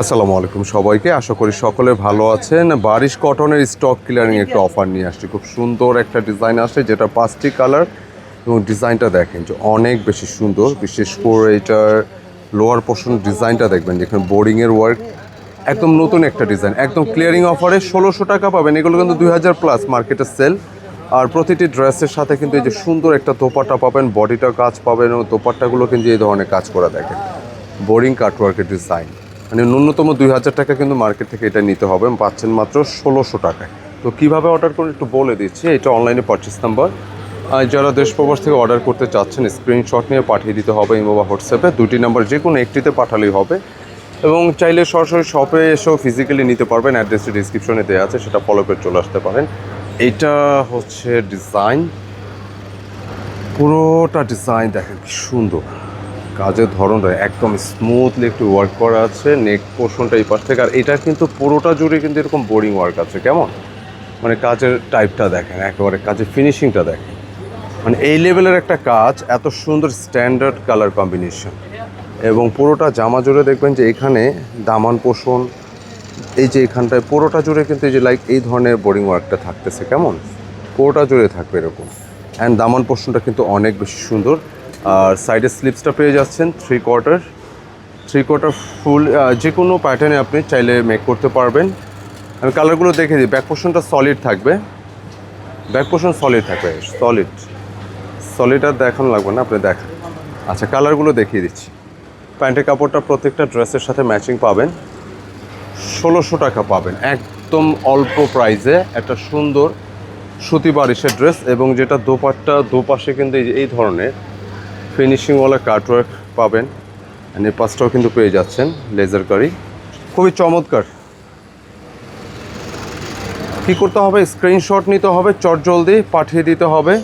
আসসালামু আলাইকুম সবাইকে। আশা করি সকলে ভালো আছেন। বারিশ কটনের স্টক ক্লিয়ারিং একটা অফার নিয়ে আসছি। খুব সুন্দর একটা ডিজাইন আসছে, যেটা পাঁচটি কালার এবং ডিজাইনটা দেখেন যে অনেক বেশি সুন্দর। বিশেষ করে এটার লোয়ার পোর্শন ডিজাইনটা দেখবেন, যেখানে বোর্ডিংয়ের ওয়ার্ক একদম নতুন একটা ডিজাইন একদম ক্লিয়ারিং অফারে ষোলোশো টাকা পাবেন। এগুলো কিন্তু দুই হাজার প্লাস মার্কেটে সেল আর প্রতিটি ড্রেসের সাথে কিন্তু এই যে সুন্দর একটা দোপাট্টা পাবেন বডিটা কাজ পাবেন ও দোপাট্টাগুলো কিন্তু এই ধরনের কাজ করা দেখেন। বোরিং কাটওয়ার্কের ডিজাইন মানে ন্যূনতম দুই হাজার টাকা কিন্তু মার্কেট থেকে এটা নিতে হবে পাচ্ছেন মাত্র ষোলোশো টাকায়। তো কীভাবে অর্ডার করুন একটু বলে দিচ্ছি, এটা অনলাইনে পারচেস নাম্বার যারা দেশ প্রবাস থেকে অর্ডার করতে চাচ্ছেন স্ক্রিনশট নিয়ে পাঠিয়ে দিতে হবে ইমো বা হোয়াটসঅ্যাপে। দুটি নাম্বার যে কোনো একটিতে পাঠালেই হবে। এবং চাইলে সরাসরি শপে এসেও ফিজিক্যালি নিতে পারবেন অ্যাড্রেসটি ডিসক্রিপশনে দেওয়া আছে, সেটা ফলো করে চলে আসতে পারেন। এইটা হচ্ছে ডিজাইন পুরোটা ডিজাইন দেখেন কি সুন্দর। কাজের ধরনটা একদম স্মুথলি একটু ওয়ার্ক করা আছে নেক পোর্শনটা এই পাশ থেকে, আর এটা কিন্তু পুরোটা জুড়ে কিন্তু এরকম বোরিং ওয়ার্ক আছে, কেমন? মানে কাজের টাইপটা দেখেন, একেবারে কাজের ফিনিশিংটা দেখেন। মানে এই লেভেলের একটা কাজ, এত সুন্দর স্ট্যান্ডার্ড কালার কম্বিনেশন এবং পুরোটা জামা জুড়ে দেখবেন যে এখানে দামান পোষণ এই যে এখানটায় পুরোটা জুড়ে কিন্তু এই যে লাইক এই ধরনের বোরিং ওয়ার্কটা থাকতেছে, কেমন? পুরোটা জুড়ে থাকবে এরকম। অ্যান্ড দামান পোষণটা কিন্তু অনেক বেশি সুন্দর। আর সাইডের স্লিপসটা পেয়ে যাচ্ছেন three quarter three quarter full যে কোনো প্যাটার্নে আপনি চাইলে মেক করতে পারবেন। আমি কালারগুলো দেখে দিই ব্যাক পোর্শনটা সলিড থাকবে। ব্যাক পোর্শন সলিড থাকবে সলিড সলিড আর দেখানো লাগবে না, আপনি দেখান। আচ্ছা কালারগুলো দেখিয়ে দিচ্ছি। প্যান্টের কাপড়টা প্রত্যেকটা ড্রেসের সাথে ম্যাচিং পাবেন। ষোলোশো টাকা পাবেন, একদম অল্প প্রাইসে একটা সুন্দর সুতি বারিশের ড্রেস এবং যেটা দোপাট্টা দোপাশে কিন্তু এই এই ধরনের ফিনিশিংওয়ালা কাটওয়ার্ক পাবেন। এই পাশটাও কিন্তু পেয়ে যাচ্ছেন লেজার কারি খুবই চমৎকার। কী করতে হবে? স্ক্রিনশট নিতে হবে, চট জলদি পাঠিয়ে দিতে হবে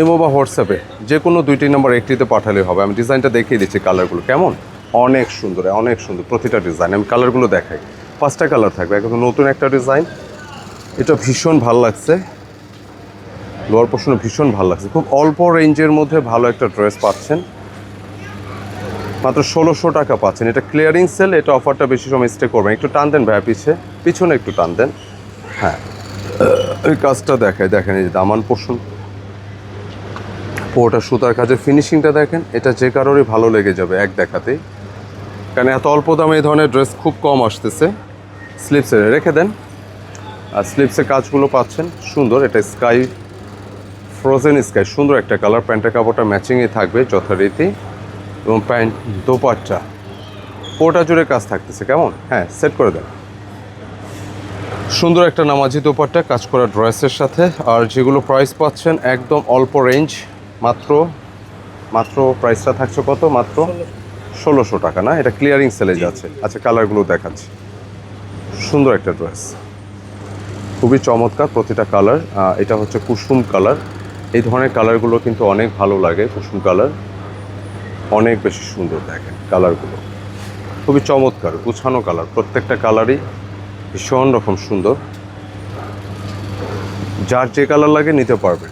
এমো বা হোয়াটসঅ্যাপে যে কোনো দুইটি নম্বর একটিতে পাঠালে হবে। আমি ডিজাইনটা দেখিয়ে দিচ্ছি কালারগুলো কেমন? অনেক সুন্দর অনেক সুন্দর। প্রতিটা ডিজাইন আমি কালারগুলো দেখাই। পাঁচটা কালার থাকবে। একদম নতুন একটা ডিজাইন এটা ভীষণ ভালো লাগছে। লোয়ার পোর্শন ভীষণ ভালো লাগছে। খুব অল্প রেঞ্জের মধ্যে ভালো একটা ড্রেস পাচ্ছেন। মাত্র ষোলোশো টাকা পাচ্ছেন। এটা ক্লিয়ারিং সেল এটা অফারটা বেশি সময় স্টে করবেন। একটু টান দেন ভাইয়া পিছে। পিছনে একটু টান দেন। হ্যাঁ। এই কাজটা দেখায় দেখেন এই যে দামান পোর্শন পুরোটা সুতার কাজের ফিনিশিংটা দেখেন। এটা যে কারোরই ভালো লেগে যাবে এক দেখাতেই। কারণ এত অল্প দামে এই ধরনের ড্রেস খুব কম আসতেছে। স্লিপসে রেখে দেন। আর স্লিপসের কাজগুলো পাচ্ছেন। সুন্দর, এটা স্কাই ফ্রোজেন স্কাই সুন্দর একটা কালার প্যান্টের কাপড়টা ম্যাচিংয়ে থাকবে যথারীতি, এবং প্যান্ট দোপাট্টা। পুরোটা জুড়ে কাজ থাকতেছে, কেমন? হ্যাঁ সেট করে দেন। সুন্দর একটা নামাজি দোপাট্টা, কাজ করা ড্রেসের সাথে, আর যেগুলো প্রাইস পাচ্ছেন একদম অল্প রেঞ্জ মাত্র মাত্র প্রাইসটা থাকছে কত? মাত্র ষোলোশো টাকা, না? এটা ক্লিয়ারিং সেলে যাচ্ছে। আচ্ছা কালারগুলো দেখাচ্ছি। সুন্দর একটা ড্রেস খুবই চমৎকার প্রতিটা কালার এটা হচ্ছে কুসুম কালার এই ধরনের কালারগুলো কিন্তু অনেক ভালো লাগে, কুসুম কালার। অনেক বেশি সুন্দর দেখেন কালারগুলো। খুবই চমৎকার, গুছানো কালার, প্রত্যেকটা কালারই ভীষণ রকম সুন্দর। যার যে কালার লাগে নিতে পারবে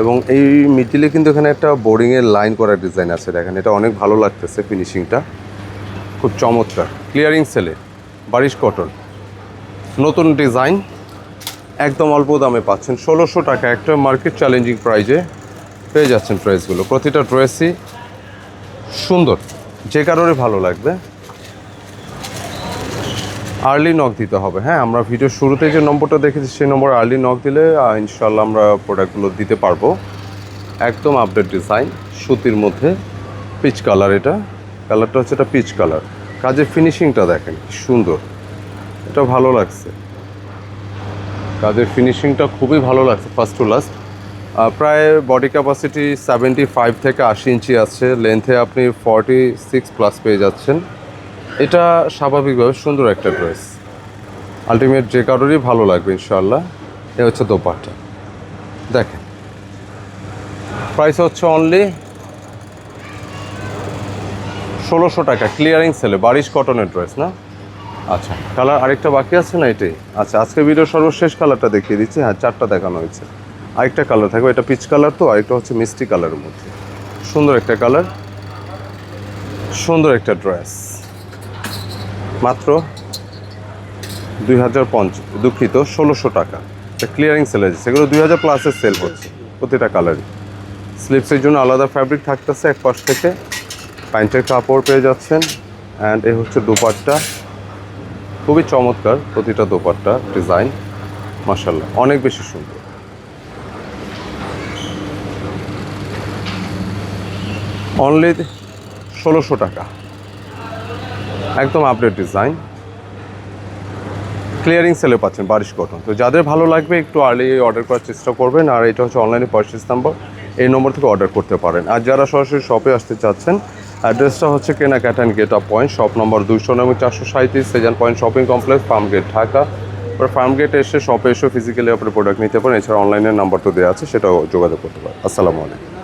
এবং এই মিডিলে কিন্তু এখানে একটা বোর্ডিংয়ের লাইন করা ডিজাইন আছে দেখেন, এটা অনেক ভালো লাগতেছে ফিনিশিংটা। খুব চমৎকার, ক্লিয়ারিং সেলে, বারিশ কটন। নতুন ডিজাইন একদম অল্প দামে পাচ্ছেন। ষোলোশো টাকা একটা মার্কেট চ্যালেঞ্জিং প্রাইজে পেয়ে যাচ্ছেন ড্রেসগুলো প্রতিটা ড্রেসই সুন্দর, যে কারণে ভালো লাগবে। আর্লি নক দিতে হবে। হ্যাঁ আমরা ভিডিও শুরুতে যে নম্বরটা দেখেছি, সেই নম্বরে আর্লি নক দিলে ইনশাল্লাহ আমরা প্রোডাক্টগুলো দিতে পারব। একদম আপডেট ডিজাইন সুতির মধ্যে পিচ কালার এটা। কালারটা হচ্ছে এটা পিচ কালার কাজের ফিনিশিংটা দেখেন সুন্দর। এটা ভালো লাগছে। কাজের ফিনিশিংটা খুবই ভালো লাগছে ফার্স্ট টু লাস্ট প্রায় বডি ক্যাপাসিটি সেভেন্টি ফাইভ থেকে আশি ইঞ্চি আছে। লেন্থে আপনি ফর্টি সিক্স প্লাস পেয়ে যাচ্ছেন। এটা স্বাভাবিকভাবে সুন্দর একটা ড্রেস আলটিমেট যে কারোরই ভালো লাগবে ইনশাল্লাহ এ হচ্ছে দোপাট্টা। দেখেন। প্রাইস হচ্ছে অনলি ষোলোশো টাকা। ক্লিয়ারিং সেলে বারিশ কটনের ড্রেস না? আচ্ছা কালার আরেকটা বাকি আছে না এটাই? আচ্ছা আজকে ভিডিও সর্বশেষ কালারটা দেখিয়ে দিচ্ছি। হ্যাঁ চারটা দেখানো হয়েছে। আরেকটা কালার থাকবে, এটা পিচ কালার তো, আরেকটা হচ্ছে মিষ্টি কালারের মধ্যে। সুন্দর একটা কালার, সুন্দর একটা ড্রেস। মাত্র দুই হাজার পঞ্চাশ, দুঃখিত, ষোলোশো টাকা। এটা ক্লিয়ারিং সেল আছে সেগুলো দুই হাজার প্লাসের সেল হচ্ছে, প্রতিটা কালারই। স্লিপসের জন্য আলাদা ফ্যাব্রিক থাকতেছে, এক পাশ থেকে। প্যান্টের কাপড় পেয়ে যাচ্ছেন অ্যান্ড এ হচ্ছে দোপাট্টা। খুবই চমৎকার প্রতিটা দোপাট্টা ডিজাইন মাসাল্লাহ অনেক বেশি সুন্দর। অনলি ষোলোশো টাকা। একদম আপডেট ডিজাইন ক্লিয়ারিং সেলে পাচ্ছেন বারিশ কটন তো যাদের ভালো লাগবে একটু আর্লি অর্ডার করার চেষ্টা করবেন, আর এটা হচ্ছে অনলাইনে পারচেস নাম্বার এই নম্বর থেকে অর্ডার করতে পারেন। আর যারা সরাসরি শপে আসতে চাচ্ছেন অ্যাড্রেসটা হচ্ছে কেনা cation gate of point shop number দুইশো নম্বর চারশো সাঁত্রিশ Sezan point shopping complex farm gate Dhaka এবার ফার্ম গেট এসে শপে এসে ফিজিক্যালি আপনি প্রোডাক্ট নিতে পারেন। এছাড়া অনলাইনের নাম্বার তো দেওয়া আছে, সেটাও যোগাযোগ করতে পারেন। আসসালামু আলাইকুম।